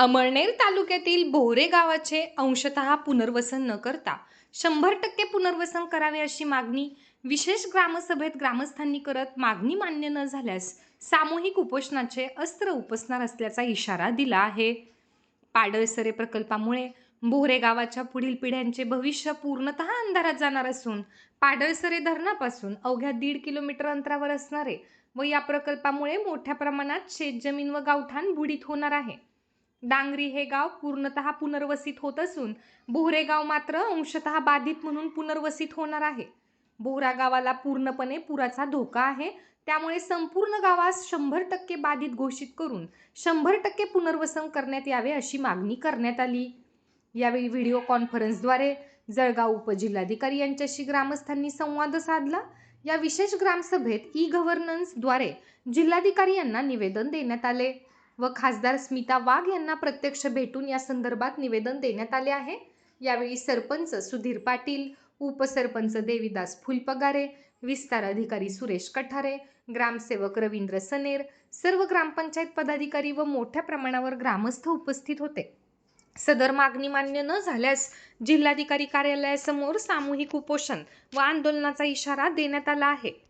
अमळनेर तालुक्यातील बोहरे गावाचे अंशतः पुनर्वसन न करता शंभर टक्के पुनर्वसन करावे अशी मागणी विशेष ग्रामसभेत ग्रामस्थांनी करत मागणी मान्य न झाल्यास सामूहिक उपोषणाचे अस्त्र उपसणार असल्याचा इशारा दिला आहे. पाडळसरे प्रकल्पामुळे बोहरे गावाच्या पुढील पिढ्यांचे भविष्य पूर्णतः अंधारात जाणार असून पाडळसरे धरणापासून अवघ्या दीड किलोमीटर अंतरावर असणारे व या प्रकल्पामुळे मोठ्या प्रमाणात शेतजमीन व गावठाण बुडीत होणार आहे. डांगरी हे गाव पूर्णतः पुनर्वसित होत असून बोहरे गाव मात्र अंशतः बाधित म्हणून पुनर्वसित होणार आहे. बोहरा गावाला पूर्णपणे पुराचा धोका आहे. त्यामुळे संपूर्ण गावास शंभर टक्के बाधित घोषित करून शंभर टक्के पुनर्वसन करण्यात यावे अशी मागणी करण्यात आली. यावेळी व्हिडिओ कॉन्फरन्सद्वारे जळगाव उपजिल्हाधिकारी यांच्याशी ग्रामस्थांनी संवाद साधला. या विशेष ग्रामसभेत ई गव्हर्नन्सद्वारे जिल्हाधिकारी यांना निवेदन देण्यात आले. व खासदार स्मिता वाघ यांना प्रत्यक्ष भेटून या संदर्भात निवेदन देण्यात आले आहे. यावेळी सरपंच सुधीर पाटील उपसरपंच देवीदास फुलपगारे विस्तार अधिकारी सुरेश कठारे ग्रामसेवक रवींद्र सनेर सर्व ग्रामपंचायत पदाधिकारी व मोठ्या प्रमाणावर ग्रामस्थ उपस्थित होते. सदर मागणी मान्य न झाल्यास जिल्हाधिकारी कार्यालयासमोर सामूहिक उपोषण व आंदोलनाचा इशारा देण्यात आला आहे.